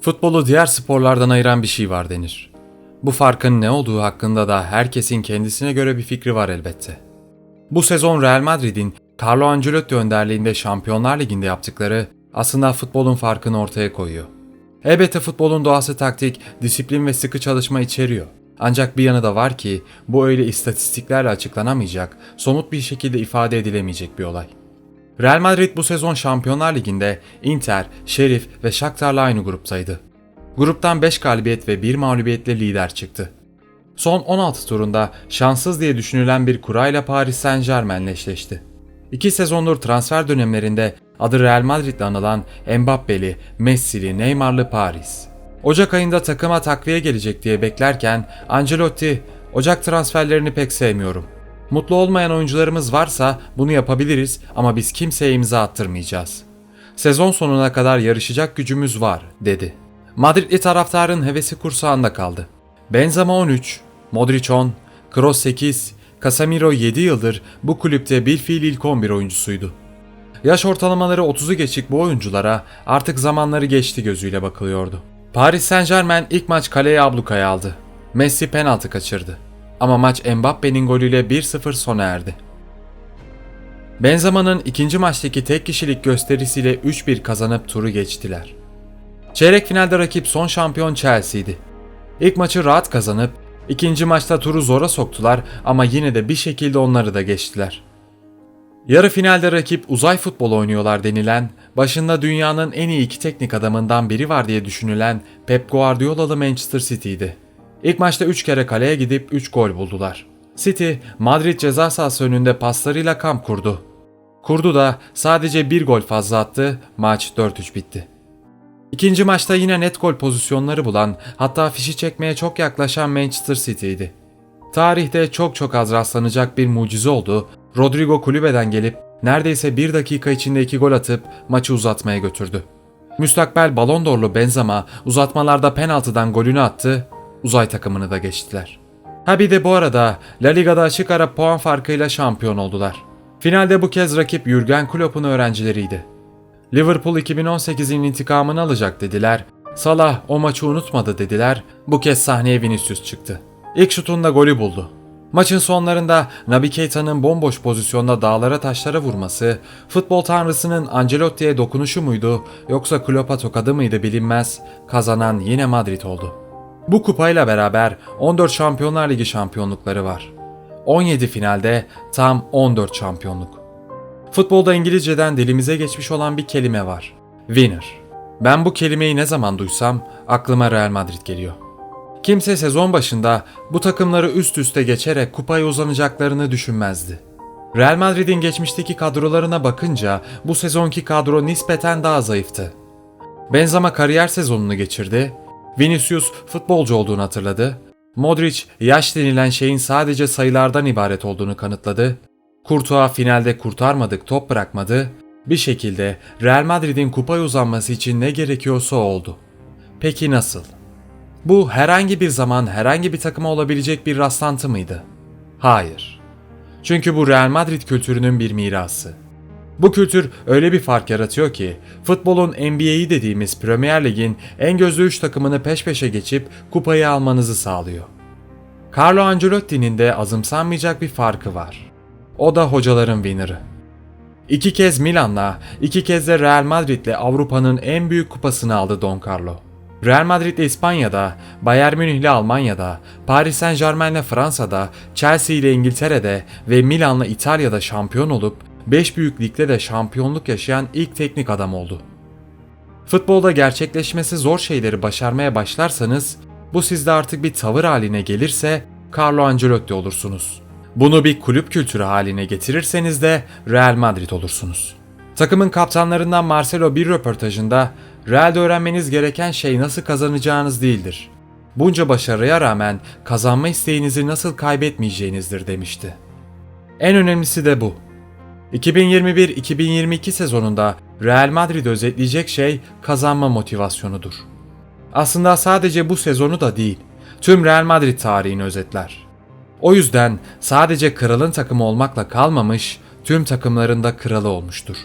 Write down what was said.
Futbolu diğer sporlardan ayıran bir şey var denir. Bu farkın ne olduğu hakkında da herkesin kendisine göre bir fikri var elbette. Bu sezon Real Madrid'in Carlo Ancelotti önderliğinde Şampiyonlar Ligi'nde yaptıkları aslında futbolun farkını ortaya koyuyor. Elbette futbolun doğası taktik, disiplin ve sıkı çalışma içeriyor. Ancak bir yanı da var ki bu öyle istatistiklerle açıklanamayacak, somut bir şekilde ifade edilemeyecek bir olay. Real Madrid bu sezon Şampiyonlar Ligi'nde Inter, Şerif ve Shakhtar'la aynı gruptaydı. Gruptan 5 galibiyet ve 1 mağlubiyetle lider çıktı. Son 16 turunda şanssız diye düşünülen bir kurayla Paris Saint Germain'le eşleşti. İki sezondur transfer dönemlerinde adı Real Madrid'le anılan Mbappe'li, Messi'li, Neymar'lı Paris. Ocak ayında takıma takviye gelecek diye beklerken Ancelotti, Ocak transferlerini pek sevmiyorum. Mutlu olmayan oyuncularımız varsa bunu yapabiliriz ama biz kimseye imza attırmayacağız. Sezon sonuna kadar yarışacak gücümüz var, dedi. Madridli taraftarın hevesi kursağında kaldı. Benzema 13, Modric 10, Kroos 8, Casemiro 7 yıldır bu kulüpte bir fiil ilk 11 oyuncusuydu. Yaş ortalamaları 30'u geçik bu oyunculara artık zamanları geçti gözüyle bakılıyordu. Paris Saint Germain ilk maç kaleye ablukaya aldı. Messi penaltı kaçırdı. Ama maç Mbappe'nin golüyle 1-0 sona erdi. Benzema'nın ikinci maçtaki tek kişilik gösterisiyle 3-1 kazanıp turu geçtiler. Çeyrek finalde rakip son şampiyon Chelsea'ydi. İlk maçı rahat kazanıp ikinci maçta turu zora soktular ama yine de bir şekilde onları da geçtiler. Yarı finalde rakip uzay futbolu oynuyorlar denilen, başında dünyanın en iyi iki teknik adamından biri var diye düşünülen Pep Guardiola'lı Manchester City'ydi. İlk maçta 3 kere kaleye gidip 3 gol buldular. City, Madrid ceza sahası önünde paslarıyla kamp kurdu. Kurdu da sadece bir gol fazla attı, maç 4-3 bitti. İkinci maçta yine net gol pozisyonları bulan, hatta fişi çekmeye çok yaklaşan Manchester City'ydi. Tarihte çok çok az rastlanacak bir mucize oldu. Rodrigo kulübeden gelip neredeyse bir dakika içinde iki gol atıp maçı uzatmaya götürdü. Müstakbel Ballon d'Or'lu Benzema uzatmalarda penaltıdan golünü attı, uzay takımını da geçtiler. Ha bir de bu arada La Liga'da açık ara puan farkıyla şampiyon oldular. Finalde bu kez rakip Jurgen Klopp'un öğrencileriydi. Liverpool 2018'in intikamını alacak dediler. Salah o maçı unutmadı dediler. Bu kez sahneye Vinicius çıktı. İlk şutunda golü buldu. Maçın sonlarında Naby Keita'nın bomboş pozisyonda dağlara taşlara vurması, futbol tanrısının Ancelotti'ye dokunuşu muydu yoksa Klopp'a tokadı mıydı bilinmez, kazanan yine Madrid oldu. Bu kupayla beraber 14 Şampiyonlar Ligi şampiyonlukları var. 17 finalde tam 14 şampiyonluk. Futbolda İngilizceden dilimize geçmiş olan bir kelime var. Winner. Ben bu kelimeyi ne zaman duysam aklıma Real Madrid geliyor. Kimse sezon başında bu takımları üst üste geçerek kupaya uzanacaklarını düşünmezdi. Real Madrid'in geçmişteki kadrolarına bakınca bu sezonki kadro nispeten daha zayıftı. Benzema kariyer sezonunu geçirdi, Vinicius futbolcu olduğunu hatırladı, Modric yaş denilen şeyin sadece sayılardan ibaret olduğunu kanıtladı, Courtois finalde kurtarmadık top bırakmadı, bir şekilde Real Madrid'in kupaya uzanması için ne gerekiyorsa oldu. Peki nasıl? Bu herhangi bir zaman herhangi bir takıma olabilecek bir rastlantı mıydı? Hayır. Çünkü bu Real Madrid kültürünün bir mirası. Bu kültür öyle bir fark yaratıyor ki futbolun NBA'yi dediğimiz Premier Lig'in en gözlü 3 takımını peş peşe geçip kupayı almanızı sağlıyor. Carlo Ancelotti'nin de azımsanmayacak bir farkı var. O da hocaların winner'ı. İki kez Milan'la, iki kez de Real Madrid'le Avrupa'nın en büyük kupasını aldı Don Carlo. Real Madrid ile İspanya'da, Bayern Münih ile Almanya'da, Paris Saint Germain ile Fransa'da, Chelsea ile İngiltere'de ve Milan'la İtalya'da şampiyon olup 5 büyük ligde de şampiyonluk yaşayan ilk teknik adam oldu. Futbolda gerçekleşmesi zor şeyleri başarmaya başlarsanız bu sizde artık bir tavır haline gelirse Carlo Ancelotti olursunuz. Bunu bir kulüp kültürü haline getirirseniz de Real Madrid olursunuz. Takımın kaptanlarından Marcelo bir röportajında Real'de öğrenmeniz gereken şey nasıl kazanacağınız değildir. Bunca başarıya rağmen kazanma isteğinizi nasıl kaybetmeyeceğinizdir demişti. En önemlisi de bu. 2021-2022 sezonunda Real Madrid özetleyecek şey kazanma motivasyonudur. Aslında sadece bu sezonu da değil, tüm Real Madrid tarihini özetler. O yüzden sadece kralın takımı olmakla kalmamış, tüm takımlarında kralı olmuştur.